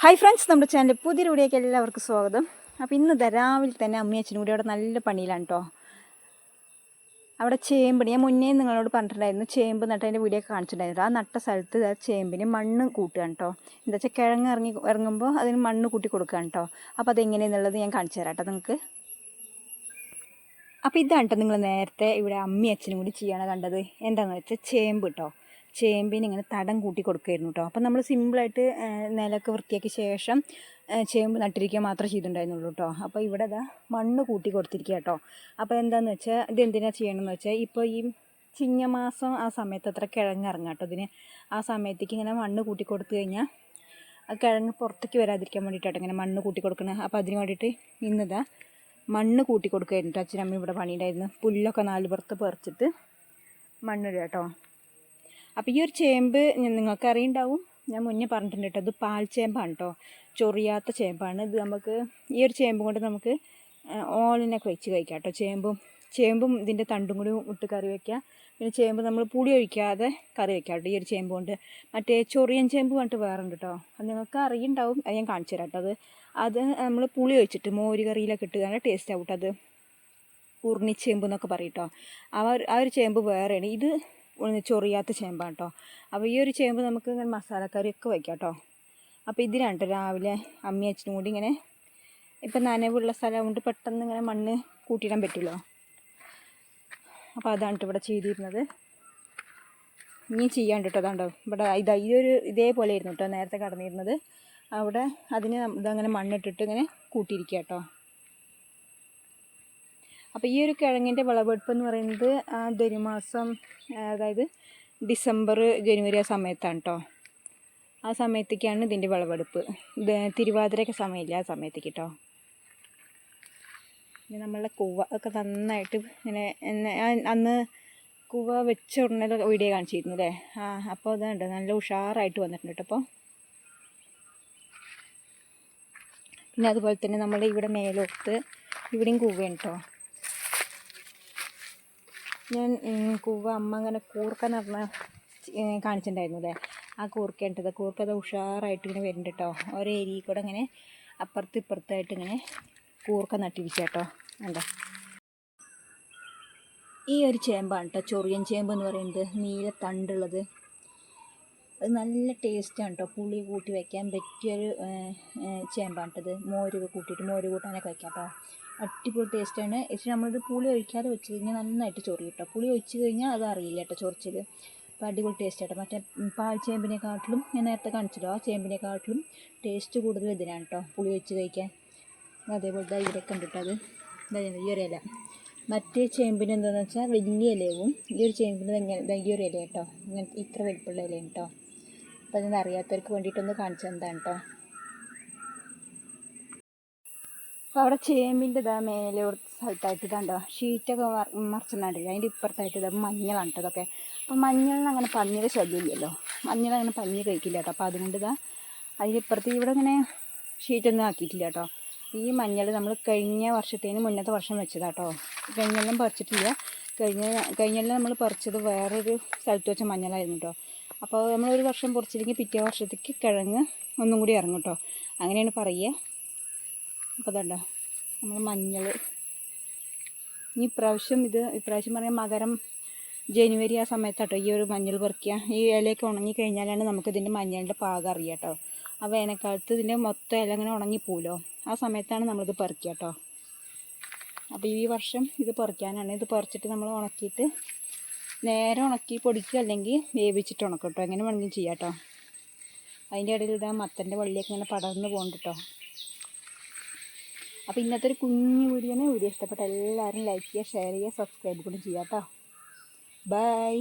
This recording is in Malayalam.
ഹായ് ഫ്രണ്ട്സ് നമ്മുടെ ചാനൽ പുതിയ വീഡിയോയ്ക്ക് എല്ലാവർക്കും സ്വാഗതം. അപ്പോൾ ഇന്ന് രാവിലെ തന്നെ അമ്മയും അച്ഛനും കൂടി അവിടെ നല്ല പണിയിലാണ് കേട്ടോ അവിടെ ചേമ്പ് ഞാൻ മുന്നേ നിങ്ങളോട് പറഞ്ഞിട്ടുണ്ടായിരുന്നു ചേമ്പ് നട്ടതിന്റെ വീഡിയോ ഒക്കെ കാണിച്ചിട്ടുണ്ടായിരുന്നു. ആ നട്ട സ്ഥലത്ത് ആ ചേമ്പിന് മണ്ണ് കൂട്ടുകയാണ് കേട്ടോ എന്താ വെച്ചാൽ കിഴങ്ങ് ഇറങ്ങി ഇറങ്ങുമ്പോൾ അതിന് മണ്ണ് കൂട്ടി കൊടുക്കുകയാണ് കേട്ടോ അപ്പോൾ അതെങ്ങനെയെന്നുള്ളത് ഞാൻ കാണിച്ചു തരാം കേട്ടോ നിങ്ങൾക്ക് അപ്പോൾ ഇതാണ് കേട്ടോ നിങ്ങൾ നേരത്തെ ഇവിടെ അമ്മയും അച്ഛനും കൂടി ചെയ്യാണ് കണ്ടത്. എന്താണെന്ന് വെച്ചാൽ ചേമ്പ് കേട്ടോ ചേമ്പിന് ഇങ്ങനെ തടം കൂട്ടി കൊടുക്കുമായിരുന്നു കേട്ടോ അപ്പം നമ്മൾ സിമ്പിളായിട്ട് നിലമൊക്കെ വൃത്തിയാക്കിയ ശേഷം ചേമ്പ് നട്ടിരിക്കുക മാത്രമേ ചെയ്തിട്ടുണ്ടായിരുന്നുള്ളൂ കേട്ടോ അപ്പോൾ ഇവിടെ ഇതാ മണ്ണ് കൂട്ടി കൊടുത്തിരിക്കുക കേട്ടോ അപ്പോൾ എന്താണെന്ന് വെച്ചാൽ ഇത് എന്തിനാ ചെയ്യണമെന്ന് വെച്ചാൽ ഇപ്പോൾ ഈ ചിങ്ങമാസം ആ സമയത്ത് അത്ര കിഴങ്ങിറങ്ങാം കേട്ടോ ഇതിന് ആ സമയത്തേക്ക് ഇങ്ങനെ മണ്ണ് കൂട്ടി കൊടുത്തു കഴിഞ്ഞാൽ ആ കിഴങ്ങ് പുറത്തേക്ക് വരാതിരിക്കാൻ വേണ്ടിയിട്ടാണ് ഇങ്ങനെ മണ്ണ് കൂട്ടി കൊടുക്കണം. അപ്പോൾ അതിന് വേണ്ടിയിട്ട് ഇന്നിതാ മണ്ണ് കൂട്ടി കൊടുക്കുമായിരുന്നു അച്ഛനമ്മ ഇവിടെ പണിയുണ്ടായിരുന്നു. പുല്ലൊക്കെ നാല് പുറത്ത് പറിച്ചിട്ട് മണ്ണിടുക കേട്ടോ അപ്പോൾ ഈ ഒരു ചേമ്പ് നിങ്ങൾക്ക് അറിയുണ്ടാവും ഞാൻ മുന്നേ പറഞ്ഞിട്ടുണ്ട് കേട്ടോ ഇത് പാൽ ചേമ്പാണ് കേട്ടോ ചൊറിയാത്ത ചേമ്പാണ്. ഇത് നമുക്ക് ഈ ഒരു ചേമ്പ് കൊണ്ട് നമുക്ക് ഓലിനൊക്കെ വെച്ച് കഴിക്കാം കേട്ടോ ചേമ്പും ചേമ്പും ഇതിന്റെ തണ്ടും കൂടി ഇട്ട് കറി വയ്ക്കാം പിന്നെ ചേമ്പ് നമ്മൾ പുളി ഒഴിക്കാതെ കറി വയ്ക്കാം കേട്ടോ ഈ ഒരു ചേമ്പ് കൊണ്ട്. മറ്റേ ചൊറിയൻ ചേമ്പ് പറഞ്ഞിട്ട് വേറെ ഉണ്ട് കേട്ടോ അത് നിങ്ങൾക്ക് അറിയുണ്ടാവും അത് ഞാൻ കാണിച്ചു തരാം കേട്ടോ അത് അത് നമ്മൾ പുളി ഒഴിച്ചിട്ട് മോര് കറിയിലൊക്കെ ഇട്ട് നല്ല ടേസ്റ്റ് ആവും കേട്ടോ അത്. ഉരുണിച്ചേമ്പ് എന്നൊക്കെ പറയും കേട്ടോ ആ ഒരു ആ ഒരു ചേമ്പ് വേറെയാണ്. ഇത് ചൊറിയാത്ത ചേമ്പാണ് കേട്ടോ അപ്പോൾ ഈ ഒരു ചേമ്പ് നമുക്ക് ഇങ്ങനെ മസാലക്കറിയൊക്കെ വയ്ക്കാം കേട്ടോ അപ്പോൾ ഇതിനാണ് കേട്ടോ രാവിലെ അമ്മയും അച്ഛനും കൂടി ഇങ്ങനെ ഇപ്പം നനവുള്ള സ്ഥലം കൊണ്ട് പെട്ടെന്ന് ഇങ്ങനെ മണ്ണ് കൂട്ടിയിടാൻ പറ്റുമല്ലോ അപ്പോൾ അതാണ് ഇവിടെ ചെയ്തിരുന്നത്. ഇനി ചെയ്യാണ്ട് കേട്ടോ അതാണ്ടോ ഇവിടെ ഇതാ ഈ ഇതേപോലെ ആയിരുന്നു കേട്ടോ നേരത്തെ കടന്നിരുന്നത്. അവിടെ അതിന് ഇതങ്ങനെ മണ്ണിട്ടിട്ട് ഇങ്ങനെ കൂട്ടിയിരിക്കുക കേട്ടോ. അപ്പോൾ ഈ ഒരു കിഴങ്ങിന്റെ വിളവെടുപ്പ് എന്ന് പറയുന്നത് ധനുമാസം അതായത് ഡിസംബർ ജനുവരി ആ സമയത്താണ് കേട്ടോ ആ സമയത്തേക്കാണ് ഇതിന്റെ വിളവെടുപ്പ്. തിരുവാതിരയൊക്കെ സമയമില്ല ആ സമയത്തേക്ക് കേട്ടോ പിന്നെ നമ്മളുടെ കൂവ ഒക്കെ നന്നായിട്ട് ഇങ്ങനെ അന്ന് കൂവ വെച്ച ഉടനെ വീഡിയോ കാണിച്ചിരുന്നു അല്ലേ ആ അപ്പോൾ അതുണ്ട് നല്ല ഉഷാറായിട്ട് വന്നിട്ടുണ്ട് കേട്ടോ അപ്പോൾ പിന്നെ അതുപോലെ തന്നെ നമ്മൾ ഇവിടെ മേലോട്ട് ഇവിടെയും കൂവയാണ് കേട്ടോ ഞാൻ കൂവ അമ്മ അങ്ങനെ കൂർക്കെന്ന് പറഞ്ഞ കാണിച്ചിട്ടുണ്ടായിരുന്നു അല്ലേ? ആ കൂർക്കേണ്ടത് കൂർക്കത് ഉഷാറായിട്ട് ഇങ്ങനെ വരുന്നുണ്ട് കേട്ടോ ഓരോ ഏരിയയിൽ കൂടെ ഇങ്ങനെ അപ്പുറത്ത് ഇപ്പുറത്തായിട്ട് ഇങ്ങനെ കൂർക്ക നട്ടിരിക്കുക കേട്ടോ കണ്ടോ? ഈ ഒരു ചേമ്പാണ് കേട്ടോ ചൊറിയൻ ചേമ്പ് എന്ന് പറയുന്നത്. നീല തണ്ടുള്ളത്. അത് നല്ല ടേസ്റ്റാണ് കേട്ടോ പുളി കൂട്ടി വയ്ക്കാൻ പറ്റിയൊരു ചേമ്പാണ് കേട്ടത് മോരൊക്കെ കൂട്ടിയിട്ട് മോര് കൂട്ടാനൊക്കെ വയ്ക്കാം കേട്ടോ അടിപൊളി ടേസ്റ്റാണ് പക്ഷേ നമ്മളിത് പുളി ഒഴിക്കാതെ വെച്ച് കഴിഞ്ഞാൽ നന്നായിട്ട് ചൊറി കേട്ടോ പുളി ഒഴിച്ച് കഴിഞ്ഞാൽ അത് അറിയില്ല കേട്ടോ ചൊറിച്ചിൽ അപ്പോൾ അടിപൊളി ടേസ്റ്റ് കേട്ടോ മറ്റേ പാൽ ചേമ്പിനെക്കാട്ടിലും ഞാൻ നേരത്തെ കാണിച്ചല്ലോ ആ ചേമ്പിനെക്കാട്ടിലും ടേസ്റ്റ് കൂടുതൽ ഇതിനാണ് കേട്ടോ പുളി ഒഴിച്ച് കഴിക്കാൻ. അതേപോലെ ഇവരൊക്കെ ഉണ്ട് കേട്ടോ അത്. ദാ ഈ ഒരു ഇല. മറ്റേ ചേമ്പിന് എന്താണെന്ന് വെച്ചാൽ വലിയ ഇലയും ഈ ഒരു ചേമ്പിന് ഭയങ്കര ഈ ഒരു ഇല കേട്ടോ ഇങ്ങനെ ഇത്ര വലിപ്പമുള്ള ഇലയാണ് കേട്ടോ അപ്പോൾ അതൊന്നും അറിയാത്തവർക്ക് വേണ്ടിയിട്ടൊന്ന് കാണിച്ചു തന്നതാണ് കേട്ടോ അപ്പോൾ അവിടെ ചേമ്പിന്റെ ഇതാ മേലെ കുറച്ച് സ്ഥലത്തായിട്ട് ഇതാണ്ടോ? ഷീറ്റൊക്കെ മറിച്ചിട്ടുണ്ടല്ലോ അതിന്റെ ഇപ്പുറത്തായിട്ട് ഇതാ മഞ്ഞളാണ് കേട്ടോ ഇതൊക്കെ. അപ്പോൾ മഞ്ഞളിന് അങ്ങനെ പന്നിയുടെ ശല്യമില്ലല്ലോ. മഞ്ഞൾ അങ്ങനെ കഴിക്കില്ല കേട്ടോ അപ്പോൾ അതുകൊണ്ട് ഇതാ അതിന്റെ ഇപ്പുറത്ത് ഇവിടെ ഇങ്ങനെ ഷീറ്റൊന്നും ആക്കിയിട്ടില്ല കേട്ടോ ഈ മഞ്ഞൾ നമ്മൾ കഴിഞ്ഞ വർഷത്തേന് മുന്നത്തെ വർഷം വെച്ചതാട്ടോ. കഴിഞ്ഞെല്ലാം പറിച്ചിട്ടില്ല. കഴിഞ്ഞ കഴിഞ്ഞെല്ലാം നമ്മൾ പറിച്ചത് വേറൊരു സ്ഥലത്ത് വെച്ച മഞ്ഞളായിരുന്നു കേട്ടോ അപ്പോൾ നമ്മൾ ഒരു വർഷം പൊറിച്ചില്ലെങ്കിൽ പിറ്റേ വർഷത്തേക്ക് കിഴങ്ങ് ഒന്നും കൂടി ഇറങ്ങും കേട്ടോ. അങ്ങനെയാണ് പറയുക. അപ്പോൾ അതുണ്ടോ നമ്മൾ മഞ്ഞൾ. ഇനി ഇപ്രാവശ്യം ഇത് ഇപ്രാവശ്യം പറയാം മകരം ജനുവരി ആ സമയത്താട്ടോ ഈ ഒരു മഞ്ഞൾ പറിക്കുക ഈ ഇലയൊക്കെ ഉണങ്ങി കഴിഞ്ഞാലാണ് നമുക്ക് ഇതിന്റെ മഞ്ഞളിന്റെ പാകം അറിയാം കേട്ടോ. ആ വേനൽക്കാലത്ത് ഇതിന്റെ മൊത്തം ഇല ഇങ്ങനെ ഉണങ്ങിപ്പോലോ ആ സമയത്താണ് നമ്മളിത് പറിക്കുക കേട്ടോ. അപ്പോൾ ഈ വർഷം ഇത് പറിക്കാനാണ് ഇത് പറിച്ചിട്ട് നമ്മൾ ഉണക്കിയിട്ട് നേരെ ഉണക്കി പൊടിക്കുക അല്ലെങ്കിൽ വേവിച്ചിട്ട് ഉണക്കും കേട്ടോ എങ്ങനെ വേണമെങ്കിലും ചെയ്യാം കേട്ടോ അതിന്റെ ഇടയിൽ ഇതാ മത്തന്റെ വള്ളിയൊക്കെ ഇങ്ങനെ പടർന്ന് പോകുന്നുണ്ട് കേട്ടോ അപ്പോൾ ഇന്നത്തെ ഒരു കുഞ്ഞു വീഡിയോനെ വീഡിയോ ഇഷ്ടപ്പെട്ട എല്ലാവരും ലൈക്ക് ചെയ്യുക ഷെയർ ചെയ്യുക സബ്സ്ക്രൈബ് കൂടി ചെയ്യാം കേട്ടോ ബൈ